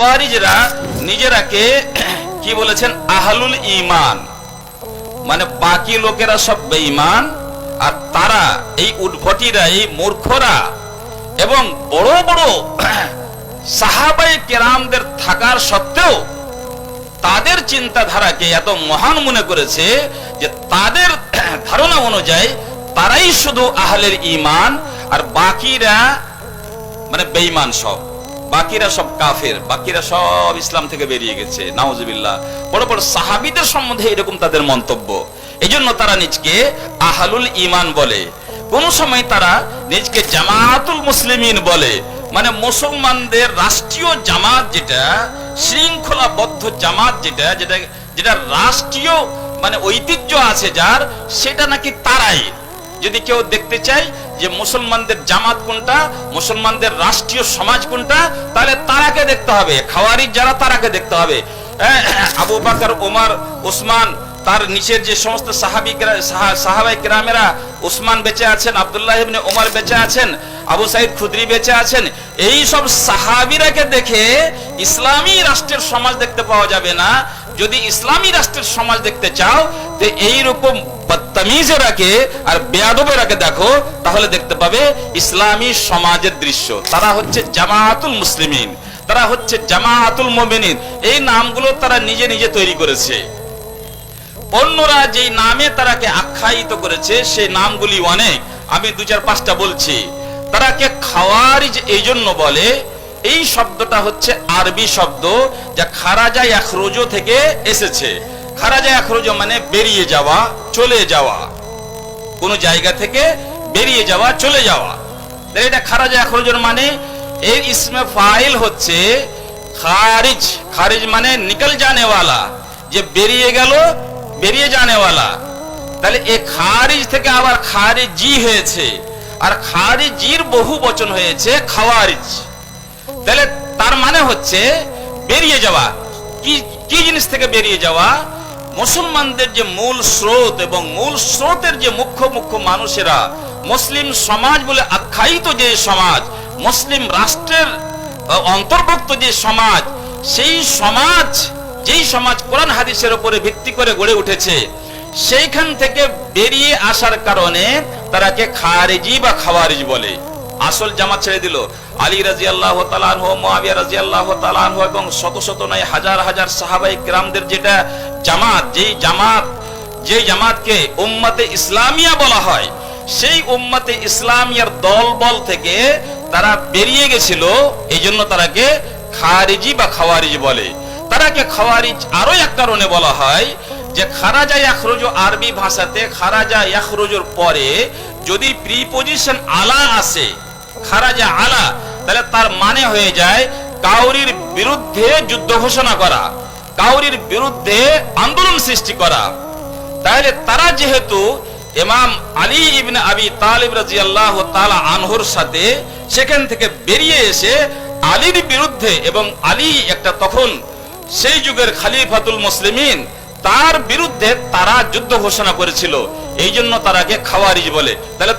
খাওয়ারিজরা নিজেরাকে কি বলেছেন? আহলুল ইমান মানে বাকি লোকেরা সব বেঈমান, আর তারা, এই উদ্ভটিরা, এই মূর্খরা এবং বড় বড় সাহাবাই কেরামদের থাকার সত্ত্বেও তাদের চিন্তাধারাকে এত মহান মনে করেছে যে তাদের ধারণা অনুযায়ী তারাই শুধু আহলের ইমান আর বাকিরা মানে বেঈমান সব। বাকিরা সব কাফের, বাকিরা সব ইসলাম থেকে বেরিয়ে গেছে, নাউজুবিল্লাহ। বড় বড় সাহাবিদের সম্বন্ধে এরকম তাদের মন্তব্য। এজন্য তারা নিজকে আহালুল ইমান বলে। কোন সময় তারা নিজকে জামাতুল মুসলিমিন বলে। মানে মুসলমানদের রাষ্ট্রীয় জামাত যেটা, শৃঙ্খলাবদ্ধ জামাত যেটা যেটা যেটা রাষ্ট্রীয় মানে ঐতিহ্য আছে যার, সেটা নাকি তারাই। যদি কেউ দেখতে চাই যে মুসলমানদের জামাত কোনটা মুসলমানদের রাষ্ট্রীয় সমাজ কোনটা তাহলে তারাকে দেখতে হবে। খাওয়ারি যারা তারাকে দেখতে হবে। হ্যাঁ, আবু বাকর ওমার ওসমান তার নিচের যে সমস্ত বেঁচে আছেন, আব্দুল্লাহ ওমর বেঁচে আছেন, আবু সাইদ বেঁচে আছেন, এই সব সাহাবিরাকে দেখে ইসলামী রাষ্ট্রের সমাজ দেখতে পাওয়া যাবে না। যদি ইসলামী রাষ্ট্রের সমাজ দেখতে চাও, তো এইরকম আর বেয়াদবেরাকে দেখো, তাহলে দেখতে পাবে ইসলামী সমাজের দৃশ্য। তারা হচ্ছে জামায়াতুল মুসলিমিন, তারা হচ্ছে জামায়াতুল মোমিনিন। এই নামগুলো তারা নিজে নিজে তৈরি করেছে। অন্যরা যেই নামে তারাকে আখ্যায়িত করেছে, সেই নামগুলি অনেক। আমি দু চার পাঁচটা বলছি। তারাকে খাওয়ারিজ এই জন্য বলে, এই শব্দটা হচ্ছে আরবি শব্দ যা খারাজা ইয়াখরুজো থেকে এসেছে। খারাজা ইয়াখরুজো মানে বেরিয়ে যাওয়া, চলে যাওয়া। কোন জায়গা থেকে বেরিয়ে যাওয়া, চলে যাওয়া। এটা খারাজা ইয়াখরুজোর মানে এর ইসমে ফাইল হচ্ছে খারিজ। খারিজ মানে নিকল জানেওয়ালা যে বেরিয়ে গেল বেরিয়ে জানেওয়ালা তাহলে এ খারিজ থেকে আবার খারিজি হয়েছে। আর খারিজির বহু বচন হয়েছে খাওয়ারিজ। তাহলে তার মানে হচ্ছে বেরিয়ে যাওয়া। কি কি জিনিস থেকে বেরিয়ে যাওয়া? মুসলমানদের যে মূল স্রোত এবং মূল স্রোতের যে মুখ্য মুখ্য মানুষেরা, মুসলিম সমাজ বলে আখ্যায়িত যে সমাজ, মুসলিম রাষ্ট্রের অন্তর্ভুক্ত যে সমাজ, সেই সমাজ যেই সমাজ কোরআন হাদিসের উপরে ভিত্তি করে গড়ে উঠেছে, সেইখান থেকে বেরিয়ে আসার কারণে তারাকে খারেজি বা খাওয়ারিজ বলে। আসল জামাত ছেড়ে দিল। আলী রাজি আল্লাহ রাজি আল্লাহ এবং শত শত নয়, হাজার হাজার সাহাবাই গ্রামদের যেটা জামাত, যেই জামাত, যেই জামাতকে উম্মতে ইসলামিয়া বলা হয়, সেই উম্মতে ইসলামিয়ার দল বল থেকে তারা বেরিয়ে গেছিল এই জন্য তারাকে খারিজি বা খাওয়ারিজ বলে। তারাকে খাওয়ারিজ আরও এক কারণে বলা হয় যে খারাজা ইয়াখরুজু আরবি ভাষাতে খারাজা ইয়াখরুজুর পরে যদি প্রিপোজিশন আলা আসে, খারাজা আলা, তাহলে তার মানে হয়ে যায় কাউরির বিরুদ্ধে যুদ্ধ ঘোষণা করা, কাউরির বিরুদ্ধে আন্দোলন সৃষ্টি করা। তাহলে তারা যেহেতু ইমাম আলী ইবনে আবি তালিব রাদিয়াল্লাহু তাআলা আনহুর সাথে সেখান থেকে বেরিয়ে এসে আলীর বিরুদ্ধে এবং আলী একটা তখন সেই যুগের খালিফাতুল মুসলিমিন তার বিরুদ্ধে তারা যুদ্ধ ঘোষণা করেছিল। এই জন্য তারাকে খাওয়ারিজ বলে। তাহলে